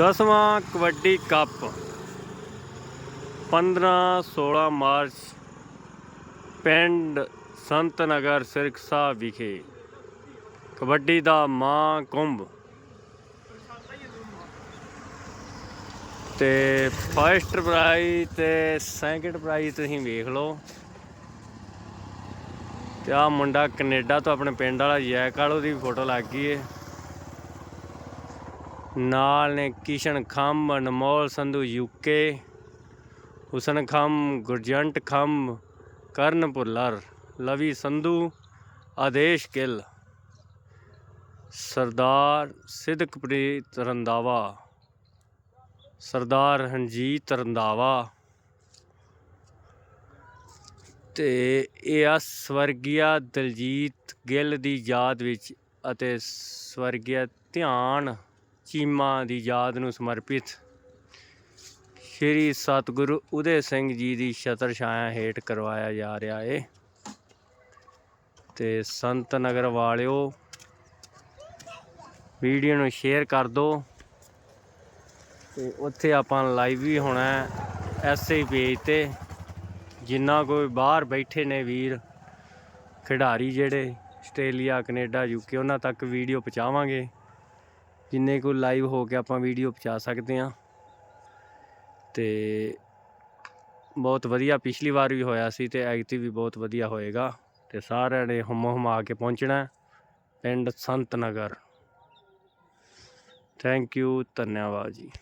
ਦਸਵਾਂ kabaddi cup 15 16 March ਪਿੰਡ ਸੰਤ ਨਗਰ ਸਿਰਕਸਾ ਵਿਖੇ। ਕਬੱਡੀ ਦਾ ਮਾਂ ਕੁੰਭ। ਤੇ ਫਸਟ ਪ੍ਰਾਈਜ਼ ਤੇ ਸੈਕੰਡ ਪ੍ਰਾਈਜ਼ ਤੁਸੀਂ ਵੇਖ ਲਓ। ਤੇ ਆ ਮੁੰਡਾ ਕੈਨੇਡਾ ਤੋਂ ਆਪਣੇ ਪਿੰਡ ਵਾਲਾ ਜੈਕ ਵਾਲੋ ਦੀ ਫੋਟੋ ਲੱਗ ਗਈ ਏ। ਨਾਲ ਨੇ ਕਿਸ਼ਨ ਖੰਮ, ਅਨਮੋਲ ਸੰਧੂ ਯੂਕੇ ਹੁਸਨ ਖੰਮ, ਗੁਰਜੰਟ ਖੰਮ ਕਰਨ ਭੁੱਲਰ ਲਵੀ ਸੰਧੂ, ਆਦੇਸ਼ ਗਿੱਲ, ਸਰਦਾਰ ਸਿਦਕਪ੍ਰੀਤ ਰੰਦਾਵਾ ਸਰਦਾਰ ਰਣਜੀਤ ਰੰਦਾਵਾ ਤੇ ਇਹ ਆ ਸਵਰਗੀਆ ਦਲਜੀਤ ਗਿੱਲ ਦੀ ਯਾਦ ਵਿੱਚ ਅਤੇ ਸਵਰਗੀਆ ਧਿਆਨ ਚੀਮਾ ਦੀ ਯਾਦ ਨੂੰ ਸਮਰਪਿਤ ਸ਼੍ਰੀ ਸਤਿਗੁਰੂ ਉਦੇ ਸਿੰਘ ਜੀ ਦੀ ਛਤਰ ਛਾਇਆ ਹੇਠ ਕਰਵਾਇਆ ਜਾ ਰਿਹਾ ਏ। ਤੇ ਸੰਤ ਨਗਰ ਵਾਲਿਓ, ਵੀਡੀਓ ਨੂੰ ਸ਼ੇਅਰ ਕਰ ਦਿਓ ਤੇ ਉੱਥੇ ਆਪਾਂ ਲਾਈਵ ਵੀ ਹੋਣਾ ਐਸਏ ਪੇਜ ਤੇ। ਜਿੰਨਾ ਕੋਈ ਬਾਹਰ ਬੈਠੇ ਨੇ ਵੀਰ, ਖਿਡਾਰੀ ਜਿਹੜੇ, ਆਸਟ੍ਰੇਲੀਆ, ਕੈਨੇਡਾ ਯੂਕੇ ਉਹਨਾਂ ਤੱਕ ਵੀਡੀਓ ਪਹੁੰਚਾਵਾਂਗੇ। ਜਿੰਨੇ ਕੋਈ ਲਾਈਵ ਹੋ ਕੇ ਆਪਾਂ ਵੀਡੀਓ ਪਹੁੰਚਾ ਸਕਦੇ ਹਾਂ। ਤੇ ਬਹੁਤ ਵਧੀਆ, ਪਿਛਲੀ ਵਾਰ ਵੀ ਹੋਇਆ ਸੀ ਤੇ ਐਗਤੀ ਵੀ ਬਹੁਤ ਵਧੀਆ ਹੋਏਗਾ। ਤੇ ਸਾਰਿਆਂ ਨੇ ਹਮ ਹਮਾ ਕੇ ਪਹੁੰਚਣਾ ਪਿੰਡ ਸੰਤ ਨਗਰ ਥੈਂਕ ਯੂ ਧੰਨਵਾਦ ਜੀ।